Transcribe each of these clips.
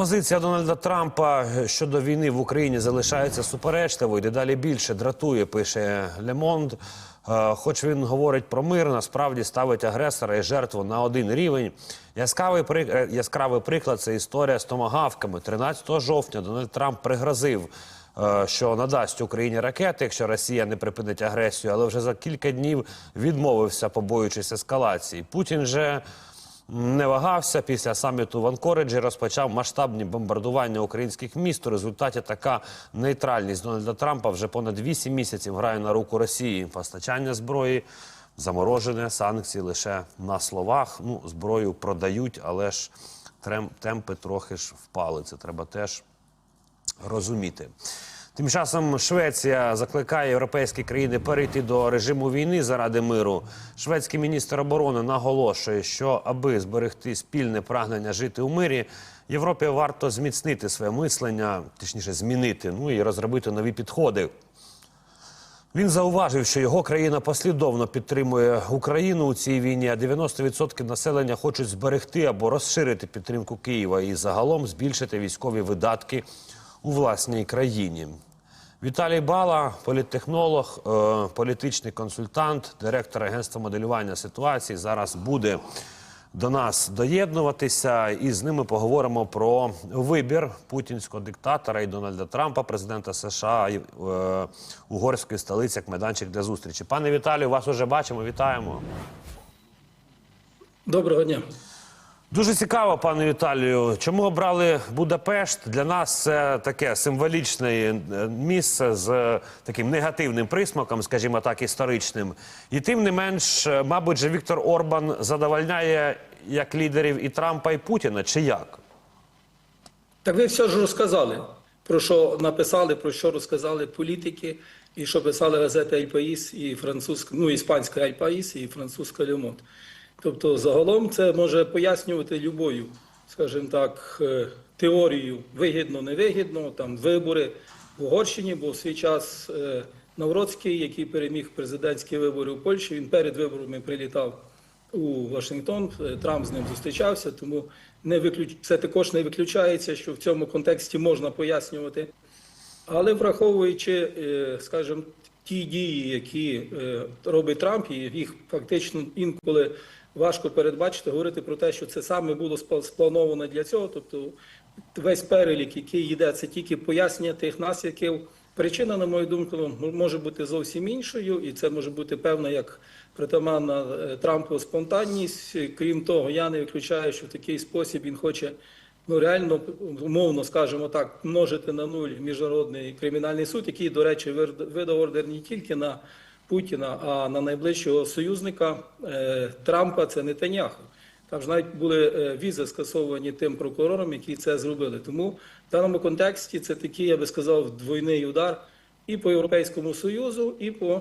Позиція Дональда Трампа щодо війни в Україні залишається суперечливою. Дедалі більше дратує, пише Лемонд. Хоч він говорить про мир, насправді ставить агресора і жертву на один рівень. Яскравий, прик... е, яскравий приклад це історія з томагавками. 13 жовтня Дональд Трамп пригрозив, е, що надасть Україні ракети, якщо Росія не припинить агресію, але вже за кілька днів відмовився, побоюючись ескалації. Путін же не вагався після саміту в Анкориджі. Розпочав масштабні бомбардування українських міст. У результаті така нейтральність Дональда Трампа вже понад 8 місяців грає на руку Росії. Постачання зброї заморожене, санкції лише на словах. Ну, зброю продають, але ж темпи трохи ж впали. Це треба теж розуміти. Тим часом Швеція закликає європейські країни перейти до режиму війни заради миру. Шведський міністр оборони наголошує, що аби зберегти спільне прагнення жити у мирі, Європі варто зміцнити своє мислення, точніше змінити, ну і розробити нові підходи. Він зауважив, що його країна послідовно підтримує Україну у цій війні, а 90% населення хочуть зберегти або розширити підтримку Києва і загалом збільшити військові видатки у власній країні. Віталій Бала, політтехнолог, е, політичний консультант, директор агентства моделювання ситуації, зараз буде до нас доєднуватися, і з ними поговоримо про вибір путінського диктатора і Дональда Трампа, президента США і е, угорської столиці як майданчик для зустрічі. Пане Віталію, вас уже бачимо. Вітаємо. Доброго дня. Дуже цікаво, пане Віталію. Чому обрали Будапешт? Для нас це таке символічне е, місце з е, таким негативним присмаком, скажімо так, історичним. І тим не менш, е, мабуть, же Віктор Орбан задовольняє як лідерів і Трампа, і Путіна, чи як? Так ви все ж розказали, про що написали, про що розказали політики, і що писали газети «Ель Паїс» і французька, ну, іспанська «Ель Паїс» і французька «Ле Монд». Тобто, загалом це може пояснювати любою, скажімо так, е, теорію вигідно, невигідно, там вибори в Угорщині, бо в свій час е, Навроцький, який переміг президентські вибори у Польщі, він перед виборами прилітав у Вашингтон. Е, Трамп з ним зустрічався, тому не виключ... це також не виключається, що в цьому контексті можна пояснювати. Але враховуючи, скажімо, ті дії, які робить Трамп, і їх фактично інколи важко передбачити, говорити про те, що це саме було сплановано для цього. Тобто весь перелік, який йде, це тільки пояснення тих наслідків. Причина, на мою думку, може бути зовсім іншою, і це може бути певна як притаманна е, Трампу спонтанність. Крім того, я не виключаю, що в такий спосіб він хоче ну реально умовно скажімо так, множити на нуль міжнародний кримінальний суд, який, до речі, видав ордер не тільки на Путіна, а на найближчого союзника е, Трампа. Це Нетаняху. Там ж навіть були е, візи скасовані тим прокурором, які це зробили. Тому в даному контексті це такий, я би сказав, двойний удар і по Європейському Союзу, і по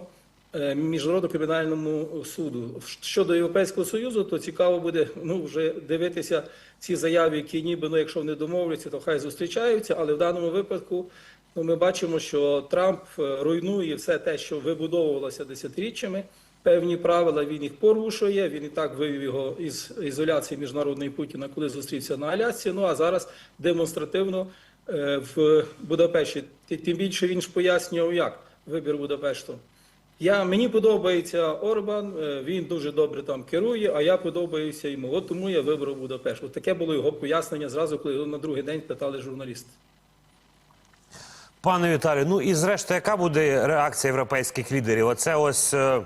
е, міжнародному кримінальному суду. Щодо Європейського Союзу, то цікаво буде ну вже дивитися ці заяви, які ніби ну, якщо вони домовляться, то хай зустрічаються. Але в даному випадку ну, ми бачимо, що Трамп е, руйнує все те, що вибудовувалося десятиріччями. Певні правила він їх порушує. Він і так вивів його із ізоляції міжнародної Путіна, коли зустрівся на Алясці. Ну а зараз демонстративно е, в Будапешті. Тим більше він ж пояснював, як вибір Будапешту. Я мені подобається Орбан, е, він дуже добре там керує, а я подобаюся йому. От тому я вибрав Будапешт. От таке було його пояснення зразу, коли його на другий день питали журналісти. Пане Віталію, ну і зрештою, яка буде реакція європейських лідерів? Оце ось е,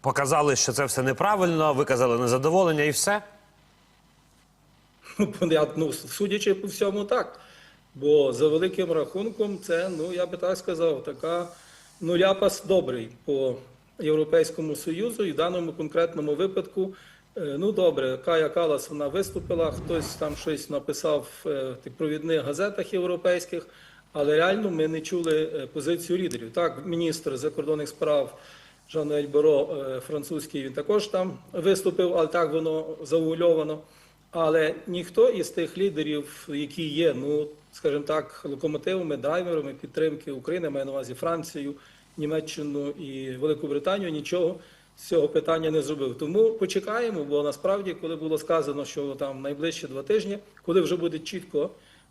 показали, що це все неправильно, виказали незадоволення і все. Ну, ну, судячи по всьому, так. Бо за великим рахунком, це, ну я би так сказав, така ну, ляпас добрий по Європейському Союзу. І в даному конкретному випадку, е, ну добре, Кая Калас вона виступила, хтось там щось написав е, в тих провідних газетах європейських, але реально ми не чули е, позицію лідерів. Так, міністр закордонних справ. Жан-Ель Боро, е, французький, він також там виступив, але так воно завуальовано. Але ніхто із тих лідерів, які є, ну скажімо так, локомотивами, драйверами підтримки України, маю на увазі Францію, Німеччину і Велику Британію, нічого з цього питання не зробив. Тому почекаємо, бо насправді, коли було сказано, що там найближчі два тижні, коли вже буде чітко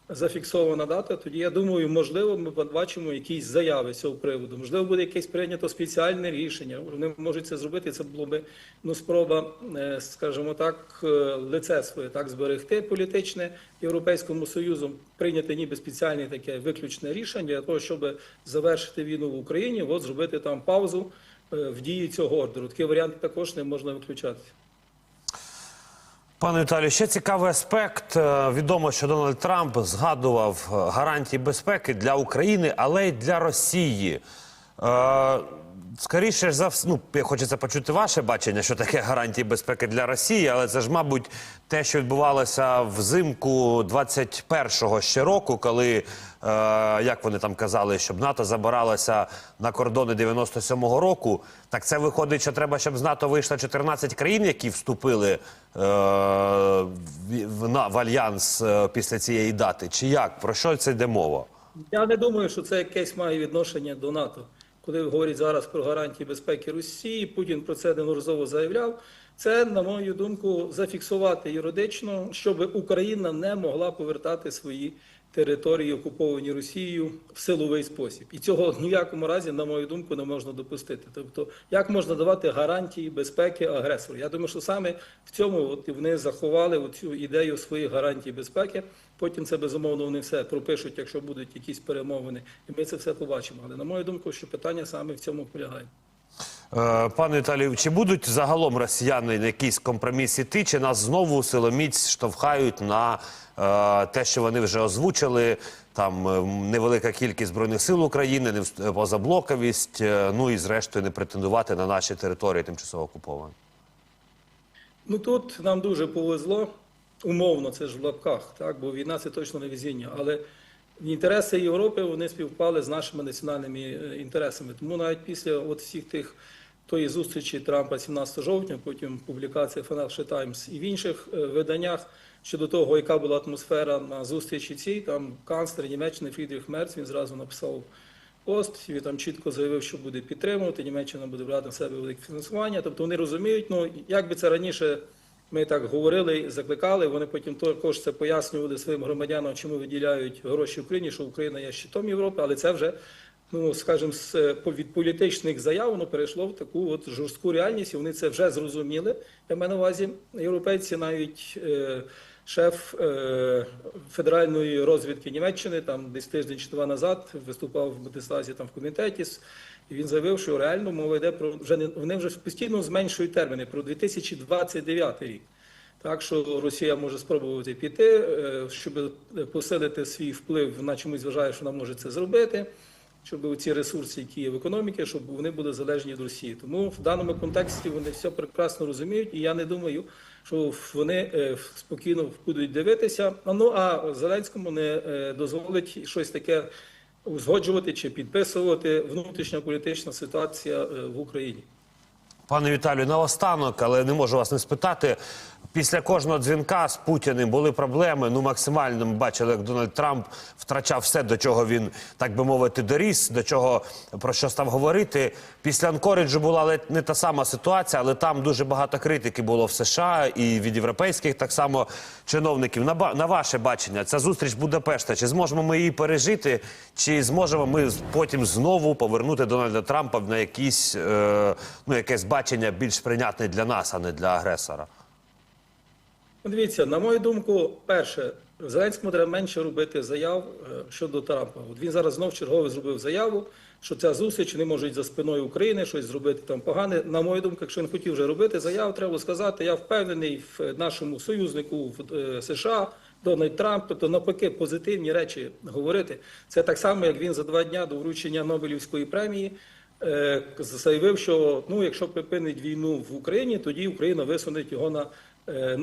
зафіксована дата, тоді я думаю, можливо, ми побачимо якісь заяви з цього приводу. Можливо, буде якесь прийнято спеціальне рішення. Вони можуть це зробити. Це було би ну спроба, е, скажімо так, е, лице своє так зберегти політичне європейському союзу, прийняти ніби спеціальне таке виключне рішення для того, щоб завершити війну в Україні, от зробити там паузу е, в дії цього ордеру. Такий варіант також не можна виключати. Пане Віталію, ще цікавий аспект. Е, Відомо, що Дональд Трамп згадував е, гарантії безпеки для України, але й для Росії. Скоріше за все, ну, хочеться почути ваше бачення, що таке гарантії безпеки для Росії, але це ж, мабуть, те, що відбувалося взимку 21-го ще року, коли, е, як вони там казали, щоб НАТО забиралося на кордони 97-го року. Так це виходить, що треба, щоб з НАТО вийшло 14 країн, які вступили е, в, на- в альянс е, після цієї дати. Чи як? Про що це йде мова? Я не думаю, що це якесь має відношення до НАТО. Коли говорять зараз про гарантії безпеки Росії, Путін про це неодноразово заявляв. Це, на мою думку, зафіксувати юридично, щоб Україна не могла повертати свої території, окуповані Росією, в силовий спосіб. І цього в якому разі, на мою думку, не можна допустити. Тобто, як можна давати гарантії безпеки агресору? Я думаю, що саме в цьому от вони заховали цю ідею своїх гарантій безпеки. Потім це безумовно вони все пропишуть, якщо будуть якісь перемовини, і ми це все побачимо. Але на мою думку, що питання саме в цьому полягає. Е, Пане Віталію, чи будуть загалом росіяни на якийсь компроміс іти, чи нас знову силоміць штовхають на е, те, що вони вже озвучили? Там е, невелика кількість збройних сил України, позаблоковість, ну і зрештою не претендувати на наші території тимчасово окуповані. Ну тут нам дуже повезло, умовно, це ж в лапках, так, бо війна це точно не везіння. Але інтереси Європи вони співпали з нашими національними інтересами. Тому навіть після от всіх тих тої зустрічі Трампа 17 жовтня, потім публікація Financial Times і в інших е, виданнях щодо того, яка була атмосфера на зустрічі цій, там канцлер Німеччини Фрідріх Мерц він зразу написав пост, він там чітко заявив, що буде підтримувати. Німеччина буде брати на себе велике фінансування. Тобто вони розуміють, ну як би це раніше ми так говорили, закликали. Вони потім також це пояснювали своїм громадянам, чому виділяють гроші Україні, що Україна є щитом Європи, але це вже. Ну, скажімо, з е, від політичних заяв воно перейшло в таку от жорстку реальність, і вони це вже зрозуміли. Я маю на увазі європейці, навіть е, шеф е, федеральної розвідки Німеччини, там десь тиждень чи два назад виступав в Бутислазі там в комітеті. І він заявив, що реально мова йде про вже не вони вже постійно зменшують терміни про 2029 рік. Так що Росія може спробувати піти, е, щоб посилити свій вплив, вона чомусь вважає, що вона може це зробити, щоб ці ресурси, які є в економіці, щоб вони були залежні від Росії. Тому в даному контексті вони все прекрасно розуміють, і я не думаю, що вони е, спокійно будуть дивитися. Ну а Зеленському не е, дозволить щось таке узгоджувати чи підписувати внутрішня політична ситуація е, в Україні. Пане Віталію, наостанок, але не можу вас не спитати. Після кожного дзвінка з Путіним були проблеми. Ну, максимально ми бачили, як Дональд Трамп втрачав все, до чого він, так би мовити, доріс, до чого про що став говорити. Після Анкориджу була ледь не та сама ситуація, але там дуже багато критики було в США і від європейських так само чиновників. На, на ваше бачення, ця зустріч Будапешта, чи зможемо ми її пережити, чи зможемо ми потім знову повернути Дональда Трампа на якісь, е, ну, якесь бачення більш прийнятне для нас, а не для агресора? Дивіться, на мою думку, перше, Зеленському треба менше робити заяв е, щодо Трампа. От він зараз знов чергове зробив заяву, що ця зустріч вони можуть за спиною України щось зробити там погане. На мою думку, якщо він хотів вже робити заяву, треба сказати, я впевнений в нашому союзнику в е, США. Дональд Трамп, тобто навпаки, позитивні речі говорити. Це так само, як він за два дня до вручення Нобелівської премії е, заявив, що ну, якщо припинить війну в Україні, тоді Україна висунеть його на е,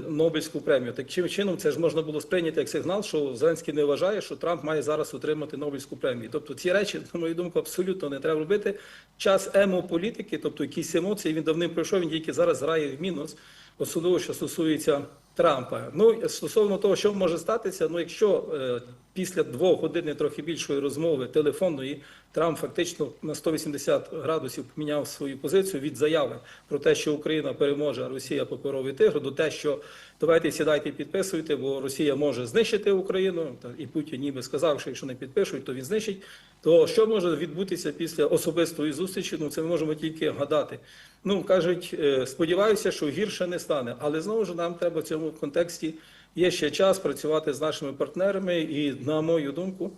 Нобелівську премію. Таким чином, це ж можна було сприйняти як сигнал, що Зеленський не вважає, що Трамп має зараз отримати Нобелівську премію. Тобто ці речі, на мою думку, абсолютно не треба робити. Час емополітики, тобто якісь емоції, він давним пройшов, він тільки зараз грає в мінус, особливо що стосується Трампа. Ну стосовно того, що може статися, ну якщо е, після двох годин трохи більшої розмови телефонної Трамп фактично на 180 градусів поміняв свою позицію від заяви про те, що Україна переможе, а Росія паперовий тигр, до те, що давайте сідайте і підписуйте, бо Росія може знищити Україну. І Путін ніби сказав, що якщо не підпишуть, то він знищить. То що може відбутися після особистої зустрічі? Ну це ми можемо тільки гадати. Ну кажуть, е, сподіваюся, що гірше не стане, але знову ж нам треба в цьому контексті. Є ще час працювати з нашими партнерами, і на мою думку,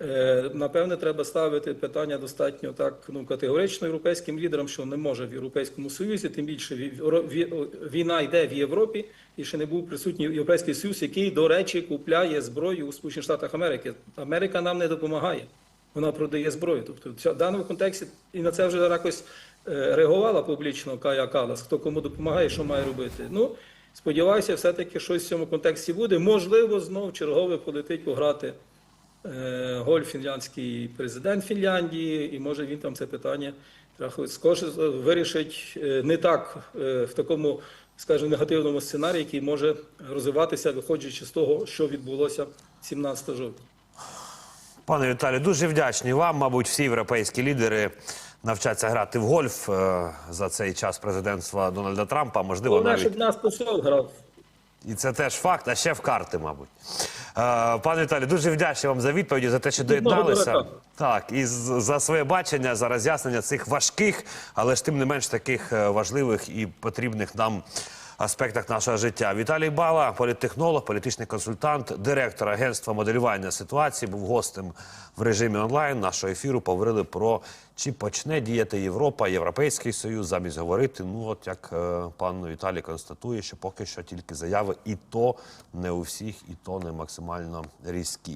е, напевне, треба ставити питання достатньо так ну категорично європейським лідерам, що не може в Європейському Союзі, тим більше ві- ві- війна йде в Європі, і ще не був присутній Європейський Союз, який, до речі, купляє зброю у Сполучених Штатах Америки. Америка нам не допомагає. Вона продає зброю. Тобто в даному контексті і на це вже якось е, реагувала публічно Кая Калас, хто кому допомагає, що має робити. Ну, сподіваюся, все-таки щось в цьому контексті буде. Можливо, знов чергове полетить пограти е, гольф фінляндський президент Фінляндії, і може він там це питання вирішить е, не так е, в такому, скажімо, негативному сценарії, який може розвиватися, виходячи з того, що відбулося 17 жовтня. Пане Віталію, дуже вдячні вам. Мабуть, всі європейські лідери навчаться грати в гольф е, за цей час президентства Дональда Трампа. Можливо, Головне, навіть щоб нас посол грав. і це теж факт, а ще в карти, мабуть. Е, Пане Віталію, дуже вдячний вам за відповіді, за те, що доєдналися. Так, і за своє бачення, за роз'яснення цих важких, але ж тим не менш таких е, важливих і потрібних нам аспектах нашого життя. Віталій Бала, політтехнолог, політичний консультант, директор агентства моделювання ситуації, був гостем в режимі онлайн нашого ефіру. Поговорили про чи почне діяти Європа, Європейський Союз, замість говорити. Ну, от як е, пан Віталій констатує, що поки що тільки заяви, і то не у всіх, і то не максимально різкі.